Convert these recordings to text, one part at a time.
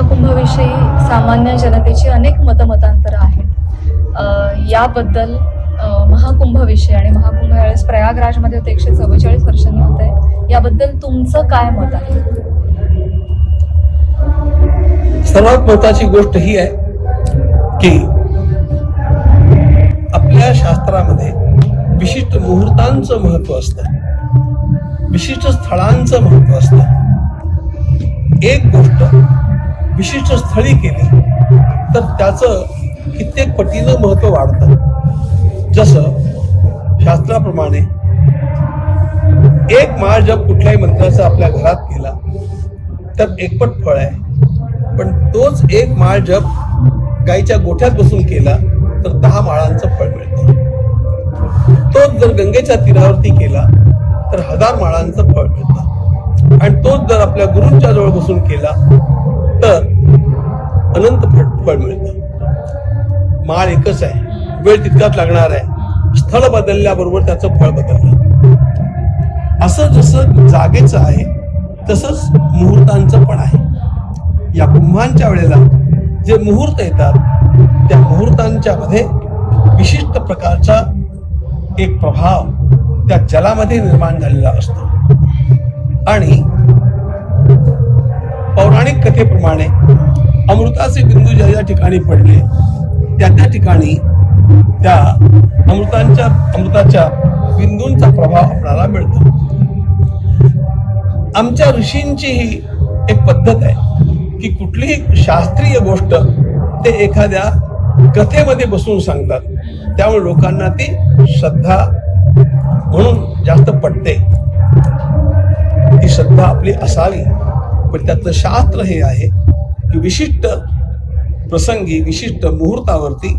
महाकुंभाविषयी सामान्य जनतेची अनेक मतमतांतर आहेत. याबद्दल महाकुंभविषयी आणि महाकुंभ यावेळेस प्रयागराजमध्ये होते एकशे चव्वेचाळीस वर्षांनी होत. आहे याबद्दल तुमचं काय मत आहे? सर्वात महत्वाची गोष्ट ही आहे की आपल्या शास्त्रामध्ये विशिष्ट मुहूर्तांचं महत्त्व असतं. विशिष्ट स्थळांचं महत्त्व असतं. एक गोष्ट विशिष्ट स्थळी केली तर त्याचं कित्येक पटीनं महत्त्व वाढतं. जसं शास्त्राप्रमाणे एक माळ जप कुठल्याही मंत्राचा आपल्या घरात केला तर एकपट फळ आहे. पण तोच एक माळ जप गाईच्या गोठ्यात बसून केला तर दहा माळांचं फळ मिळतं. तोच जर गंगेच्या तीरावरती केला तर हजार माळांचं फळ मिळतं. आणि तोच जर आपल्या गुरूंच्या जवळ बसून केला तर अनंत फळ मिळतं. माळ एकच आहे. वेळ तितकाच लागणार आहे. स्थळ बदलल्याबरोबर त्याचं फळ बदलणार. असं जसं जागेचं आहे तसंच मुहूर्तांचं पण आहे. या कुंभांच्या वेळेला जे मुहूर्त येतात त्या मुहूर्तांच्या मध्ये विशिष्ट प्रकारचा एक प्रभाव त्या जलामध्ये निर्माण झालेला असतो. आणि कथेप्रमाणे अमृताचे बिंदू ज्या ज्या ठिकाणी पडले त्या त्या ठिकाणी त्या अमृतांच्या अमृताच्या बिंदूंचा प्रभाव आपल्याला मिळतो. आमच्या ऋषींची ही एक पद्धत आहे की कुठलीही शास्त्रीय गोष्ट ते एखाद्या कथेमध्ये बसून सांगतात. त्यामुळे लोकांना ती श्रद्धा म्हणून जास्त पटते. ती श्रद्धा आपली असावी. पण त्यातलं शास्त्र हे आहे की विशिष्ट प्रसंगी विशिष्ट मुहूर्तावरती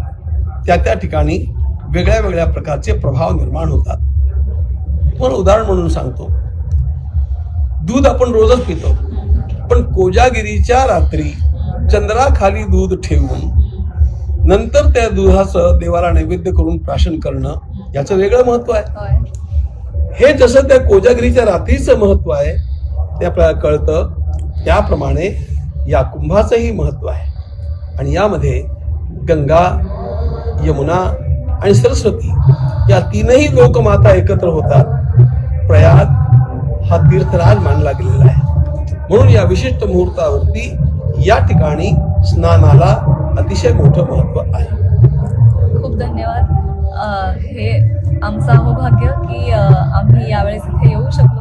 त्या त्या ठिकाणी वेगळ्या वेगळ्या प्रकारचे प्रभाव निर्माण होतात. तुम्हाला उदाहरण म्हणून सांगतो. दूध आपण रोजच पितो. पण कोजागिरीच्या रात्री चंद्राखाली दूध ठेवून नंतर त्या दुधाचं देवाला नैवेद्य करून प्राशन करणं याचं वेगळं महत्त्व आहे. हे जसं त्या कोजागिरीच्या रात्रीचं महत्त्व आहे ते आपल्याला कळतं त्याप्रमाणे या कुंभाचंही महत्त्व आहे. आणि यामध्ये गंगा यमुना आणि सरस्वती या तीनही लोकमाता एकत्र होतात. प्रयाग हा तीर्थराज मानला गेलेला आहे. म्हणून या विशिष्ट मुहूर्तावरती या ठिकाणी स्नानाला अतिशय मोठं महत्त्व आहे. खूप धन्यवाद. हे आमचं अहोभाग्य की आम्ही यावेळेस इथे येऊ शकलो